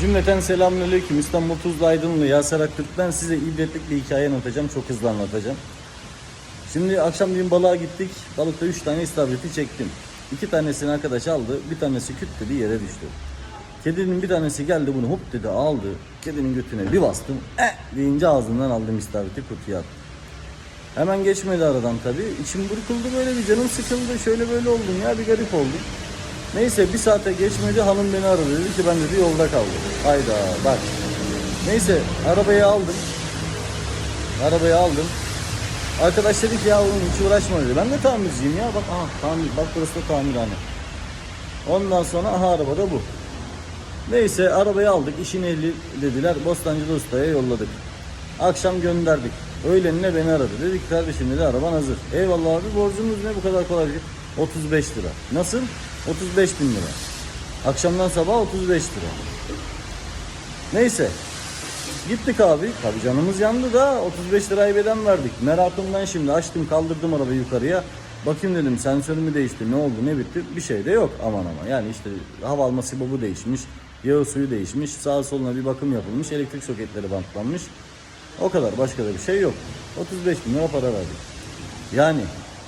Cümleten selamünaleyküm. İstanbul Tuzla Aydınlı Yaser Aktürk. Ben size ibretlik bir hikaye anlatacağım. Çok hızlı anlatacağım. Şimdi akşam balığa gittik. Balıkta 3 tane istavriti çektim. İki tanesini arkadaş aldı. Bir tanesi küt dedi yere düştü. Kedinin bir tanesi geldi bunu hop dedi aldı. Kedinin götüne bir bastım. Eh deyince ağzından aldım istavriti kutuya attım. Hemen geçmedi aradan tabii. İçim burkuldu böyle bir canım sıkıldı. Şöyle böyle oldum ya bir garip oldum. Neyse bir saate geçmedi hanım beni aradı. Dedi ki ben dedi yolda kaldım. Hayda bak. Neyse arabayı aldım. Arabayı aldım. Arkadaş dedi ki ya oğlum hiç uğraşma dedi. Ben de tamirciyim ya. Bak aha tamir, bak burası da tamirhane. Ondan sonra aha arabada bu. Neyse arabayı aldık. işin ehli dediler. Bostancılı ustaya yolladık. Akşam gönderdik. Öğlenine beni aradı. Dedik kardeşim dedi araban hazır. Eyvallah abi borcumuz ne bu kadar kolay. 35 lira. Nasıl? 35 bin lira. Akşamdan sabah 35 lira. Neyse. Gittik abi. Tabii canımız yandı da 35 lirayı beden verdik. Merakımdan şimdi açtım kaldırdım arabayı yukarıya. Bakayım dedim sensörü mü değişti ne oldu ne bitti bir şey de yok aman aman. Yani işte hava alma sibobu değişmiş. Yağı suyu değişmiş. Sağa soluna bir bakım yapılmış. Elektrik soketleri bantlanmış. O kadar başka da bir şey yok. 35 bin lira para verdik. Yani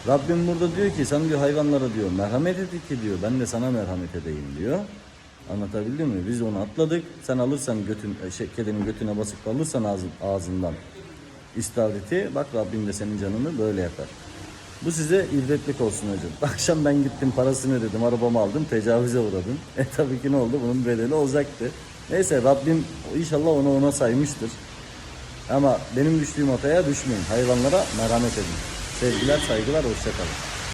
Rabbim burada diyor ki sen diyor hayvanlara diyor merhamet et ki diyor ben de sana merhamet edeyim diyor. Anlatabildim mi? Biz onu atladık. Sen alırsan götün, e, şey, kedinin götüne basıp alırsan ağzın, ağzından istavriti bak Rabbim de senin canını böyle yapar. Bu size ibretlik olsun hocam. Akşam ben gittim parasını ödedim arabamı aldım tecavüze uğradım. E tabii ki ne oldu bunun bedeli olacaktı. Neyse Rabbim inşallah onu ona saymıştır. Ama benim düştüğüm hataya düşmeyin. Hayvanlara merhamet edin. Sevgiler, saygılar, hoşçakalın.